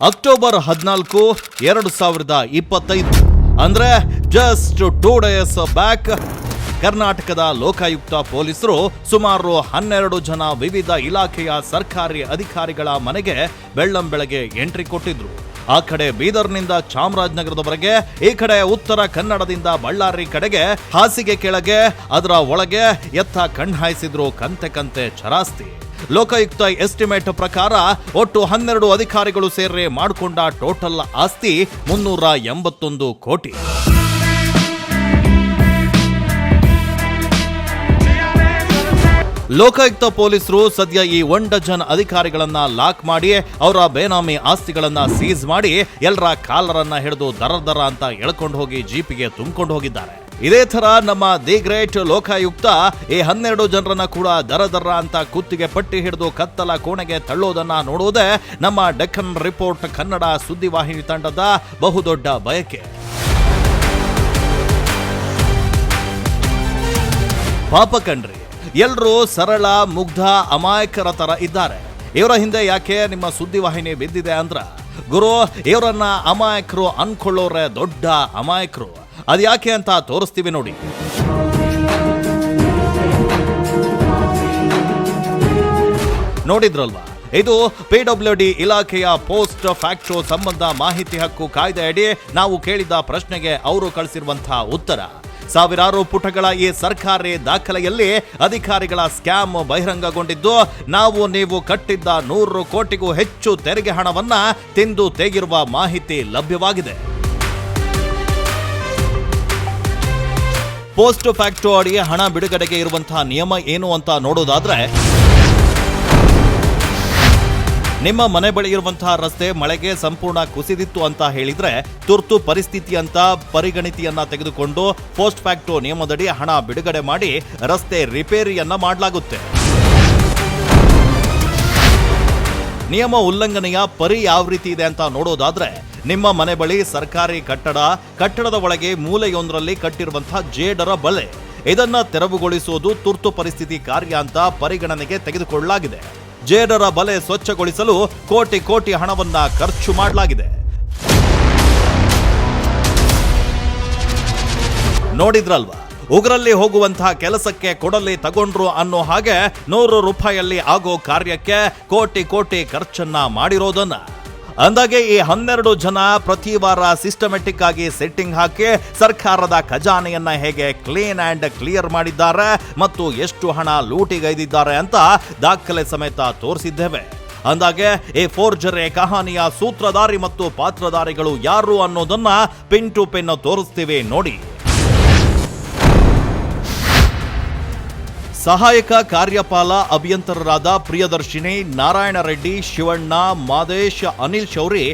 October ಹದಿನಾಲ್ಕು, ಎರಡು ಸಾವಿರದ ಇಪ್ಪತ್ತೈದು. ಅಂದ್ರೆ ಜಸ್ಟ್ ಟೂ ಡೇಸ್ ಬ್ಯಾಕ್ ಕರ್ನಾಟಕದ ಲೋಕಾಯುಕ್ತ ಪೊಲೀಸರು ಸುಮಾರು ಹನ್ನೆರಡು ಜನ ವಿವಿಧ ಇಲಾಖೆಯ ಸರ್ಕಾರಿ ಅಧಿಕಾರಿಗಳ ಮನೆಗೆ ಬೆಳ್ಳಂಬೆಳಗ್ಗೆ ಎಂಟ್ರಿ ಕೊಟ್ಟಿದ್ರು. ಆ ಕಡೆ ಬೀದರ್ನಿಂದ ಚಾಮರಾಜನಗರದವರೆಗೆ, ಈ ಕಡೆ ಉತ್ತರ ಕನ್ನಡದಿಂದ ಬಳ್ಳಾರಿ ಕಡೆಗೆ, ಹಾಸಿಗೆ ಕೆಳಗೆ, ಅದರ ಒಳಗೆ ಎತ್ತ ಕಣ್ಹಾಯಿಸಿದ್ರು ಕಂತೆ ಕಂತೆ ಚರಾಸ್ತಿ. ಲೋಕಾಯುಕ್ತ ಎಸ್ಟಿಮೇಟ್ ಪ್ರಕಾರ ಒಟ್ಟು ಹನ್ನೆರಡು ಅಧಿಕಾರಿಗಳು ಸೇರಿ ಮಾಡಿಕೊಂಡ ಟೋಟಲ್ ಆಸ್ತಿ ಮುನ್ನೂರ ಎಂಬತ್ತೊಂದು ಕೋಟಿ. ಲೋಕಾಯುಕ್ತ ಪೊಲೀಸರು ಸದ್ಯ ಈ ಒನ್ ಡಜನ್ ಅಧಿಕಾರಿಗಳನ್ನ ಲಾಕ್ ಮಾಡಿ ಅವರ ಬೇನಾಮಿ ಆಸ್ತಿಗಳನ್ನ ಸೀಸ್ ಮಾಡಿ ಎಲ್ಲರ ಕಾಲರನ್ನ ಹಿಡಿದು ದರ ದರ ಅಂತ ಎಳ್ಕೊಂಡು ಹೋಗಿ ಜೀಪಿಗೆ ತುಂಬಿಕೊಂಡು ಹೋಗಿದ್ದಾರೆ. ಇದೇ ಥರ ನಮ್ಮ ದಿ ಗ್ರೇಟ್ ಲೋಕಾಯುಕ್ತ ಈ ಹನ್ನೆರಡು ಜನರನ್ನ ಕೂಡ ದರ ದರ ಅಂತ ಕುತ್ತಿಗೆ ಪಟ್ಟಿ ಹಿಡಿದು ಕತ್ತಲ ಕೋಣೆಗೆ ತಳ್ಳೋದನ್ನ ನೋಡುವುದೇ ನಮ್ಮ ಡೆಕ್ಕನ್ ರಿಪೋರ್ಟ್ ಕನ್ನಡ ಸುದ್ದಿವಾಹಿನಿ ತಂಡದ ಬಹುದೊಡ್ಡ ಬಯಕೆ. ಪಾಪ ಕಣ್ರಿ ಎಲ್ಲರೂ ಸರಳ, ಮುಗ್ಧ, ಅಮಾಯಕರ ತರ ಇದ್ದಾರೆ. ಇವರ ಹಿಂದೆ ಯಾಕೆ ನಿಮ್ಮ ಸುದ್ದಿವಾಹಿನಿ ಬಿದ್ದಿದೆ ಅಂದ್ರ, ಗುರು, ಇವರನ್ನ ಅಮಾಯಕರು ಅನ್ಕೊಳ್ಳೋರೆ ದೊಡ್ಡ ಅಮಾಯಕರು. ಅದ್ಯಾಕೆ ಅಂತ ತೋರಿಸ್ತೀವಿ ನೋಡಿ. ನೋಡಿದ್ರಲ್ವಾ? ಇದು ಪಿಡಬ್ಲ್ಯೂ ಡಿ ಇಲಾಖೆಯ ಪೋಸ್ಟ್ ಫ್ಯಾಕ್ಟೋ ಸಂಬಂಧ ಮಾಹಿತಿ ಹಕ್ಕು ಕಾಯ್ದೆಯಡಿ ನಾವು ಕೇಳಿದ ಪ್ರಶ್ನೆಗೆ ಅವರು ಕಳಿಸಿರುವಂತಹ ಉತ್ತರ. ಸಾವಿರಾರು ಪುಟಗಳ ಈ ಸರ್ಕಾರಿ ದಾಖಲೆಯಲ್ಲಿ ಅಧಿಕಾರಿಗಳ ಸ್ಕ್ಯಾಮ್ ಬಹಿರಂಗಗೊಂಡಿದ್ದು, ನಾವು ನೀವು ಕಟ್ಟಿದ್ದ ನೂರು ಕೋಟಿಗೂ ಹೆಚ್ಚು ತೆರಿಗೆ ಹಣವನ್ನ ತಿಂದು ತೆಗಿರುವ ಮಾಹಿತಿ ಲಭ್ಯವಾಗಿದೆ. ಪೋಸ್ಟ್ ಫ್ಯಾಕ್ಟೋ ಅಡಿ ಹಣ ಬಿಡುಗಡೆಗೆ ಇರುವಂತಹ ನಿಯಮ ಏನು ಅಂತ ನೋಡೋದಾದ್ರೆ, ನಿಮ್ಮ ಮನೆ ಬಳಿ ಇರುವಂತಹ ರಸ್ತೆ ಮಳೆಗೆ ಸಂಪೂರ್ಣ ಕುಸಿದಿತ್ತು ಅಂತ ಹೇಳಿದ್ರೆ ತುರ್ತು ಪರಿಸ್ಥಿತಿ ಅಂತ ಪರಿಗಣಿತಿಯನ್ನ ತೆಗೆದುಕೊಂಡು ಪೋಸ್ಟ್ ಫ್ಯಾಕ್ಟೋ ನಿಯಮದಡಿ ಹಣ ಬಿಡುಗಡೆ ಮಾಡಿ ರಸ್ತೆ ರಿಪೇರಿಯನ್ನ ಮಾಡಲಾಗುತ್ತೆ. ನಿಯಮ ಉಲ್ಲಂಘನೆಯ ಪರಿ ಯಾವ ರೀತಿ ಇದೆ ಅಂತ ನೋಡೋದಾದ್ರೆ ನಿಮ್ಮ ಮನೆ ಬಳಿ ಸರ್ಕಾರಿ ಕಟ್ಟಡ, ಕಟ್ಟಡದ ಒಳಗೆ ಮೂಲೆಯೊಂದರಲ್ಲಿ ಕಟ್ಟಿರುವಂತಹ ಜೇಡರ ಬಲೆ. ಇದನ್ನ ತೆರವುಗೊಳಿಸುವುದು ತುರ್ತು ಪರಿಸ್ಥಿತಿ ಕಾರ್ಯ ಅಂತ ಪರಿಗಣನೆಗೆ ತೆಗೆದುಕೊಳ್ಳಲಾಗಿದೆ. ಜೇಡರ ಬಲೆ ಸ್ವಚ್ಛಗೊಳಿಸಲು ಕೋಟಿ ಕೋಟಿ ಹಣವನ್ನ ಖರ್ಚು ಮಾಡಲಾಗಿದೆ. ನೋಡಿದ್ರಲ್ವಾ? ಉಗ್ರಲ್ಲಿ ಹೋಗುವಂತಹ ಕೆಲಸಕ್ಕೆ ಕೊಡಲಿ ತಗೊಂಡ್ರು ಅನ್ನೋ ಹಾಗೆ ನೂರು ರೂಪಾಯಲ್ಲಿ ಆಗೋ ಕಾರ್ಯಕ್ಕೆ ಕೋಟಿ ಕೋಟಿ ಖರ್ಚನ್ನ ಮಾಡಿರೋದನ್ನ. ಅಂದಾಗೆ ಈ ಹನ್ನೆರಡು ಜನ ಪ್ರತಿ ವಾರ ಸಿಸ್ಟಮೆಟಿಕ್ ಆಗಿ ಸೆಟ್ಟಿಂಗ್ ಹಾಕಿ ಸರ್ಕಾರದ ಖಜಾನೆಯನ್ನ ಹೇಗೆ ಕ್ಲೀನ್ ಅಂಡ್ ಕ್ಲಿಯರ್ ಮಾಡಿದ್ದಾರೆ ಮತ್ತು ಎಷ್ಟು ಹಣ ಲೂಟಿಗೈದಿದ್ದಾರೆ ಅಂತ ದಾಖಲೆ ಸಮೇತ ತೋರಿಸಿದ್ದೇವೆ. ಅಂದಾಗೆ ಈ ಫೋರ್ಜರೆ ಕಹಾನಿಯ ಸೂತ್ರಧಾರಿ ಮತ್ತು ಪಾತ್ರಧಾರಿಗಳು ಯಾರು ಅನ್ನೋದನ್ನ ಪಿನ್ ಟು ಪಿನ್ ತೋರಿಸ್ತೀವಿ ನೋಡಿ. ಸಹಾಯಕ ಕಾರ್ಯಪಾಲ ಅಭಿಯಂತರರಾದ ಪ್ರಿಯದರ್ಶಿನಿ ನಾರಾಯಣ ರೆಡ್ಡಿ ಶಿವಣ್ಣ, ಮಾದೇಶ್, ಅನಿಲ್ ಶೌರಿ.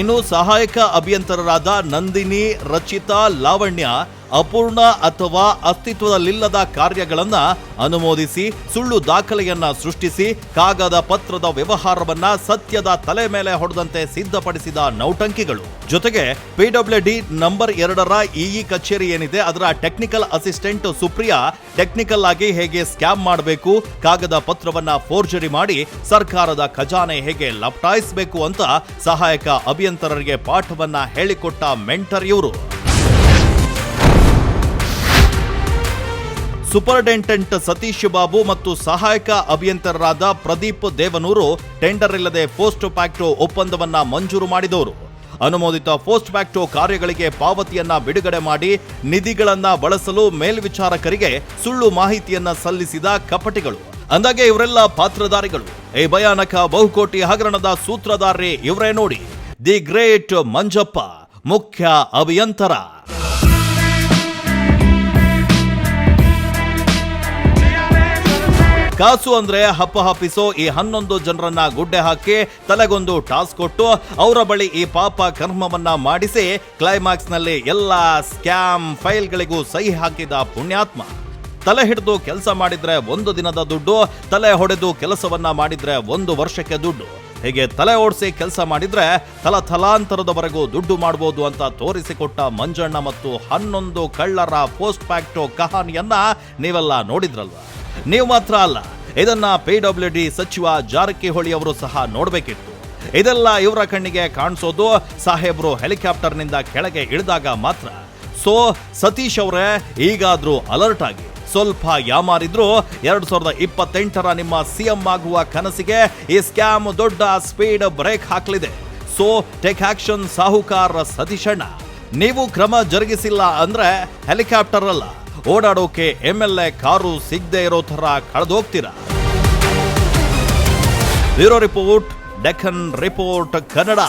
ಇನ್ನು ಸಹಾಯಕ ಅಭಿಯಂತರರಾದ ನಂದಿನಿ, ರಚಿತಾ ಲಾವಣ್ಯ. ಅಪೂರ್ಣ ಅಥವಾ ಅಸ್ತಿತ್ವದಲ್ಲಿಲ್ಲದ ಕಾರ್ಯಗಳನ್ನು ಅನುಮೋದಿಸಿ, ಸುಳ್ಳು ದಾಖಲೆಯನ್ನ ಸೃಷ್ಟಿಸಿ, ಕಾಗದ ಪತ್ರದ ವ್ಯವಹಾರವನ್ನ ಸತ್ಯದ ತಲೆ ಮೇಲೆ ಹೊಡೆದಂತೆ ಸಿದ್ಧಪಡಿಸಿದ ನೌಟಂಕಿಗಳು. ಜೊತೆಗೆ ಪಿಡಬ್ಲ್ಯೂ ಡಿ ನಂಬರ್ ಎರಡರ ಇಇ ಕಚೇರಿ ಏನಿದೆ, ಅದರ ಟೆಕ್ನಿಕಲ್ ಅಸಿಸ್ಟೆಂಟ್ ಸುಪ್ರಿಯಾ ಟೆಕ್ನಿಕಲ್ ಆಗಿ ಹೇಗೆ ಸ್ಕ್ಯಾಮ್ ಮಾಡಬೇಕು, ಕಾಗದ ಪತ್ರವನ್ನ ಫೋರ್ಜರಿ ಮಾಡಿ ಸರ್ಕಾರದ ಖಜಾನೆ ಹೇಗೆ ಲಪಟಾಯಿಸಬೇಕು ಅಂತ ಸಹಾಯಕ ಅಭಿಯಂತರರಿಗೆ ಪಾಠವನ್ನ ಹೇಳಿಕೊಟ್ಟ ಮೆಂಟರ್ ಇವರು. ಸೂಪರಿಂಟೆಂಡೆಂಟ್ ಸತೀಶ್ ಬಾಬು ಮತ್ತು ಸಹಾಯಕ ಅಭಿಯಂತರರಾದ ಪ್ರದೀಪ್ ದೇವನೂರು ಟೆಂಡರ್ ಇಲ್ಲದೆ ಪೋಸ್ಟ್ ಪ್ಯಾಕ್ಟೋ ಒಪ್ಪಂದವನ್ನ ಮಂಜೂರು ಮಾಡಿದವರು. ಅನುಮೋದಿತ ಪೋಸ್ಟ್ ಪ್ಯಾಕ್ಟೋ ಕಾರ್ಯಗಳಿಗೆ ಪಾವತಿಯನ್ನ ಬಿಡುಗಡೆ ಮಾಡಿ ನಿಧಿಗಳನ್ನ ಬಳಸಲು ಮೇಲ್ವಿಚಾರಕರಿಗೆ ಸುಳ್ಳು ಮಾಹಿತಿಯನ್ನ ಸಲ್ಲಿಸಿದ ಕಪಟಿಗಳು. ಅಂದಾಗೆ ಇವರೆಲ್ಲ ಪಾತ್ರಧಾರಿಗಳು. ಈ ಭಯಾನಕ ಬಹುಕೋಟಿ ಹಗರಣದ ಸೂತ್ರಧಾರರೇ ಇವರೇ ನೋಡಿ. ದಿ ಗ್ರೇಟ್ ಮಂಜಪ್ಪ, ಮುಖ್ಯ ಅಭಿಯಂತರ. ಕಾಸು ಅಂದ್ರೆ ಹಪ್ಪ ಹಪ್ಪಿಸು ಈ ಹನ್ನೊಂದು ಜನರನ್ನ ಗುಡ್ಡೆ ಹಾಕಿ ತಲೆಗೊಂದು ಟಾಸ್ ಕೊಟ್ಟು ಅವರ ಬಳಿ ಈ ಪಾಪ ಕರ್ಮವನ್ನ ಮಾಡಿಸಿ ಕ್ಲೈಮ್ಯಾಕ್ಸ್ನಲ್ಲಿ ಎಲ್ಲಾ ಸ್ಕ್ಯಾಮ್ ಫೈಲ್ಗಳಿಗೂ ಸಹಿ ಹಾಕಿದ ಪುಣ್ಯಾತ್ಮ. ತಲೆ ಹಿಡಿದು ಕೆಲಸ ಮಾಡಿದ್ರೆ ಒಂದು ದಿನದ ದುಡ್ಡು, ತಲೆ ಹೊಡೆದು ಕೆಲಸವನ್ನ ಮಾಡಿದ್ರೆ ಒಂದು ವರ್ಷಕ್ಕೆ ದುಡ್ಡು. ಹೀಗೆ ತಲೆ ಓಡಿಸಿ ಕೆಲಸ ಮಾಡಿದ್ರೆ ತಲ ತಲಾಂತರದವರೆಗೂ ದುಡ್ಡು ಮಾಡಬಹುದು ಅಂತ ತೋರಿಸಿಕೊಟ್ಟ ಮಂಜಣ್ಣ ಮತ್ತು ಹನ್ನೊಂದು ಕಳ್ಳರ ಪೋಸ್ಟ್ ಪ್ಯಾಕ್ಟೋ ಕಹಾನಿಯನ್ನ ನೀವೆಲ್ಲ ನೋಡಿದ್ರಲ್ವಾ? ನೀವು ಮಾತ್ರ ಅಲ್ಲ, ಇದನ್ನ ಪಿಡಬ್ಲ್ಯೂ ಡಿ ಸಚಿವ ಜಾರಕಿಹೊಳಿ ಅವರು ಸಹ ನೋಡಬೇಕಿತ್ತು. ಇದೆಲ್ಲ ಇವರ ಕಣ್ಣಿಗೆ ಕಾಣಿಸೋದು ಸಾಹೇಬ್ರು ಹೆಲಿಕಾಪ್ಟರ್ನಿಂದ ಕೆಳಗೆ ಇಳಿದಾಗ ಮಾತ್ರ. ಸೊ, ಸತೀಶ್ ಅವರೇ, ಈಗಾದ್ರೂ ಅಲರ್ಟ್ ಆಗಿ. ಸ್ವಲ್ಪ ಯಾಮಾರಿದ್ರು ಎರಡ್ ಸಾವಿರದ ಇಪ್ಪತ್ತೆಂಟರ ನಿಮ್ಮ ಸಿಎಂ ಆಗುವ ಕನಸಿಗೆ ಈ ಸ್ಕ್ಯಾಮ್ ದೊಡ್ಡ ಸ್ಪೀಡ್ ಬ್ರೇಕ್ ಹಾಕಲಿದೆ. ಸೊ, ಟೇಕ್ ಆಕ್ಷನ್ ಸಾಹುಕಾರ ಸತೀಶಣ್ಣ, ನೀವು ಕ್ರಮ ಜರುಗಿಸಿಲ್ಲ ಅಂದ್ರೆ ಹೆಲಿಕಾಪ್ಟರ್ ಅಲ್ಲ. ಓಡಾಡೋಕೆ ಎಂ ಎಲ್ ಎ ಕಾರು ಸಿಗದೆ ಇರೋ ಥರ ಕಳೆದೋಗ್ತೀರಾ? Bureau report Deccan report Kannada.